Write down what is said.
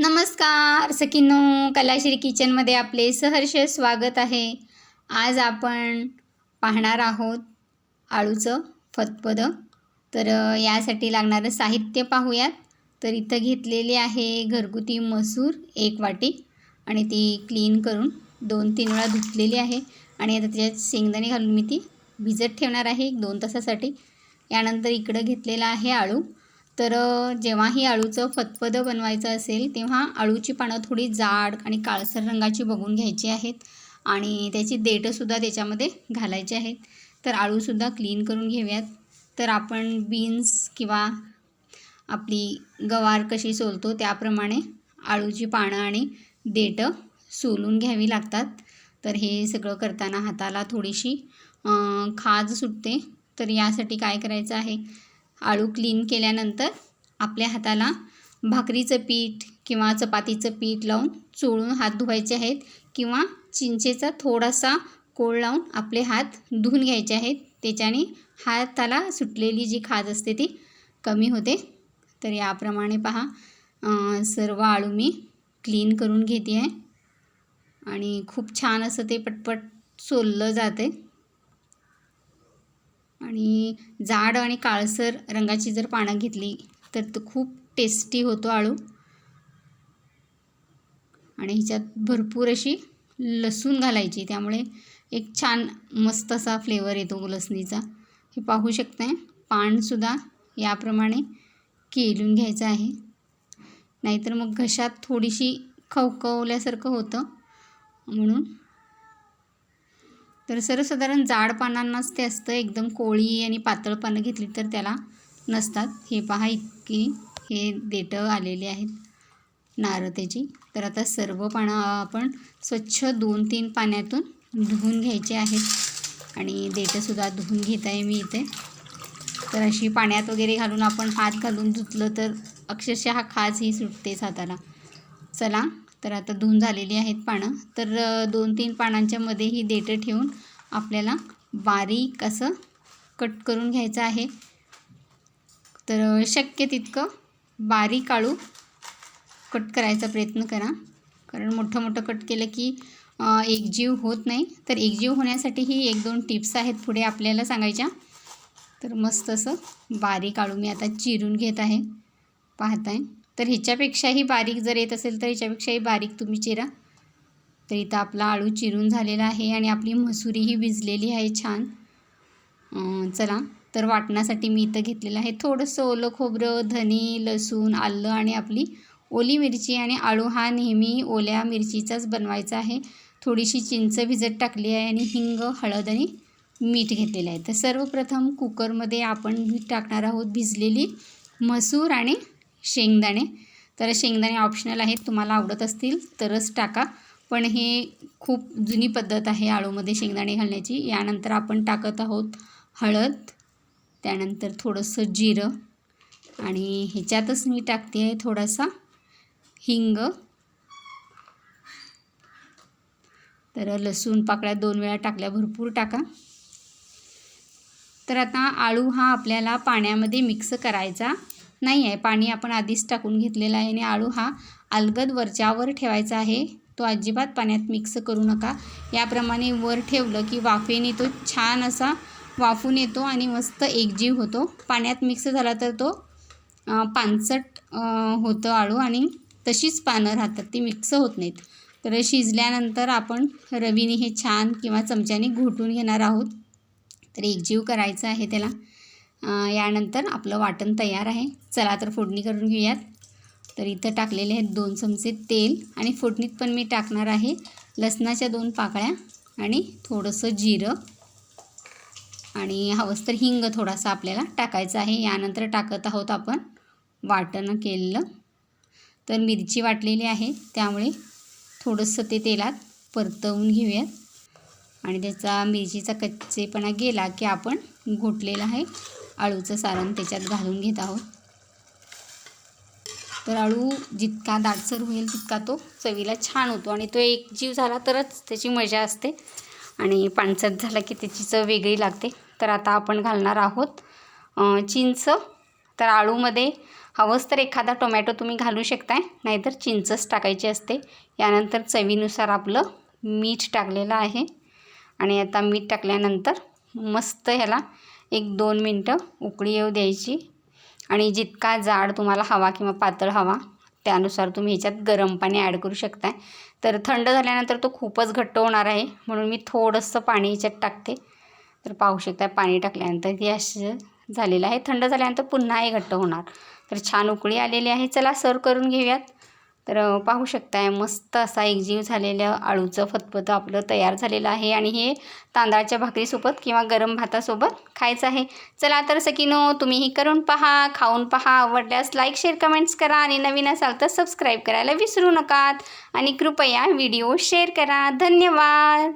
नमस्कार सकिनो कलाश्री किचनमध्ये आपले सहर्ष स्वागत आहे. आज आपण पाहणार आहोत आळूचं फतपदं. तर यासाठी लागणारं साहित्य पाहूयात. तर इथं घेतलेले आहे घरगुती मसूर एक वाटी आणि ती क्लीन करून दोन तीन वेळा धुतलेली आहे. आणि आता त्याच्यात शेंगदाणे घालून मी ती भिजत ठेवणार आहे एक दोन तासासाठी. यानंतर इकडं घेतलेला आहे आळू. तर जेव्हाही अळूचं फतफदं बनवायचं असेल तेव्हा अळूची पानं थोडी जाड आणि काळसर रंगाची बघून घ्यायची आहेत आणि त्याची देठंसुद्धा त्याच्यामध्ये घालायची आहेत. तर अळूसुद्धा क्लीन करून घेऊयात. तर आपण बीन्स किंवा आपली गवार कशी सोलतो त्याप्रमाणे आळूची पानं आणि देठं सोलून घ्यावी लागतात. तर हे सगळं करताना हाताला थोडीशी खाज सुटते. तर यासाठी काय करायचं आहे? आळू क्लीन केल्यानंतर आपल्या हाताला भाकरीचं पीठ किंवा चपातीचं पीठ लावून चोळून हात धुवायचे आहेत किंवा चिंचेचा थोडासा कोळ लावून आपले हात धुवून घ्यायचे आहेत. त्याच्याने हाताला सुटलेली जी खाज असते ती कमी होते. तर याप्रमाणे पहा सर्व आळू मी क्लीन करून घेते आहे. आणि खूप छान असं ते पटपट सोललं जाते आणि जाड आणि काळसर रंगाची जर पानं घेतली तर तो खूप टेस्टी होतो आळू. आणि ह्याच्यात भरपूर अशी लसूण घालायची त्यामुळे एक छान मस्त असा फ्लेवर येतो लसणीचा. हे पाहू शकताय पानसुद्धा याप्रमाणे केलून घ्यायचं आहे. नाहीतर मग घशात थोडीशी खवखवल्यासारखं होतं. म्हणून तर सर्वसाधारण जाड पानांनाच ते असतं. एकदम कोळी आणि पातळ पानं घेतली तर त्याला नसतात. हे पहा इतकी हे देठं आलेले आहेत नारळ त्याची. तर आता सर्व पानं आपण स्वच्छ दोन तीन पाण्यातून धुवून घ्यायचे आहेत. आणि देठंसुद्धा धुवून घेत आहे मी इथे. तर अशी पाण्यात वगैरे घालून आपण हात घालून धुतलं तर अक्षरशः हा खाज ही सुटतेच हाताला चला तर आता धुवून झालेली आहेत पानं. तर दोन तीन पानांच्या मध्ये ही देठं ठेवून आपल्याला बारीक असं कट करून घ्यायचं आहे. तर शक्य तितकं बारीक आळू कट करायचा प्रयत्न करा. कारण मोठं मोठं कट केलं की एकजीव होत नाही. तर एकजीव होण्यासाठी ही एक दोन टिप्स आहेत पुढे आपल्याला सांगायच्या. तर मस्त असं बारीक आळू मी आता चिरून घेत आहे. पाहताय. तर ह्याच्यापेक्षाही बारीक जर येत असेल तर ह्याच्यापेक्षाही बारीक तुम्ही चिरा. तर इथं आपला आळू चिरून झालेला आहे आणि आपली मसुरीही भिजलेली आहे छान. चला तर वाटण्यासाठी मी इथं घेतलेलं आहे. थोडंसं ओलं खोबरं धने लसूण आलं आणि आपली ओली मिरची आणि आळू हा नेहमी ओल्या मिरचीचाच बनवायचा आहे. थोडीशी चिंच भिजत टाकली आहे आणि हिंग हळद आणि मीठ घेतलेलं आहे. तर सर्वप्रथम कुकरमध्ये आपण मीठ टाकणार आहोत भिजलेली मसूर आणि शेंगदाणे. तर शेंगदाणे ऑप्शनल आहेत तुम्हाला आवडत असतील तरच टाका. पण हे खूप जुनी पद्धत आहे आळूमध्ये शेंगदाणे घालण्याची. यानंतर आपण टाकत आहोत हळद त्यानंतर थोडंसं जिरं आणि ह्याच्यातच मी टाकते आहे थोडासा हिंग. तर लसूण पाकळ्या दोन वेळा टाकल्या भरपूर टाका. तर आता आळू हा आपल्याला पाण्यामध्ये मिक्स करायचा. नाही आहे. पाणी आपण आधीच टाकून घेतलेलं आहे आणि आळू हा अलगद वरच्यावर ठेवायचा आहे. तो अजिबात पाण्यात मिक्स करू नका. याप्रमाणे वर ठेवलं की वाफेने तो छान असा वाफून येतो आणि मस्त एकजीव होतो. पाण्यात मिक्स झाला तर तो पानसट होतं आळू आणि तशीच पानं राहतात. ती मिक्स होत नाहीत. तर शिजल्यानंतर आपण रवीने हे छान किंवा चमच्याने घोटून घेणार आहोत. तर एकजीव करायचं आहे त्याला. यानंतर आपलं वाटण तयार आहे. चला तर फोडणी करून घेऊयात. तर इथं टाकलेले आहेत दोन चमचे तेल आणि फोडणीत पण मी टाकणार आहे लसणाच्या दोन पाकळ्या आणि थोडंसं जिरं. आणि हवंच तर हिंग थोडासा आपल्याला टाकायचा आहे. यानंतर टाकत आहोत आपण वाटण केलेलं. तर मिरची वाटलेली आहे त्यामुळे थोडंसं ते तेलात परतवून घेऊयात. आणि त्याचा मिरचीचा कच्चेपणा गेला की आपण घोटलेला आहे. आळूचं सारण त्याच्यात घालून घेत आहोत. तर आळू जितका दाटसर होईल तितका तो चवीला छान होतो आणि तो एक जीव झाला तरच त्याची मजा असते आणि पाणचट झाला की त्याची चव वेगळी लागते. तर आता आपण घालणार आहोत चिंच. तर आळूमध्ये हवंच तर एखादा टोमॅटो तुम्ही घालू शकताय नाहीतर चिंचच टाकायची असते. यानंतर चवीनुसार आपलं मीठ टाकलेलं आहे आणि आता मीठ टाकल्यानंतर मस्त ह्याला एक दोन मिनटं उकळी येऊ द्यायची. आणि जितका जाड तुम्हाला हवा किंवा पातळ हवा त्यानुसार तुम्ही ह्याच्यात गरम पाणी ॲड करू शकताय. तर थंड झाल्यानंतर तो खूपच घट्ट होणार आहे. म्हणून मी थोडंसं पाणी ह्याच्यात टाकते. तर पाहू शकता पाणी टाकल्यानंतर हे असं झालेलं आहे. थंड झाल्यानंतर पुन्हा हे घट्ट होणार. तर छान उकळी आलेली आहे. चला सर्व करून घेऊयात. तर पाहू शकताय मस्त असा एकजीव झालेलं आळूचं फतफतं आपलं तयार झालेलं आहे आणि हे तांदळाच्या भाकरीसोबत किंवा गरम भातासोबत खायचं आहे. चला तर सकिनो तुम्हीही करून पहा खाऊन पहा आवडल्यास लाईक शेअर कमेंट्स करा आणि नवीन असाल तर सबस्क्राईब करायला विसरू नका आणि कृपया व्हिडिओ शेअर करा. धन्यवाद!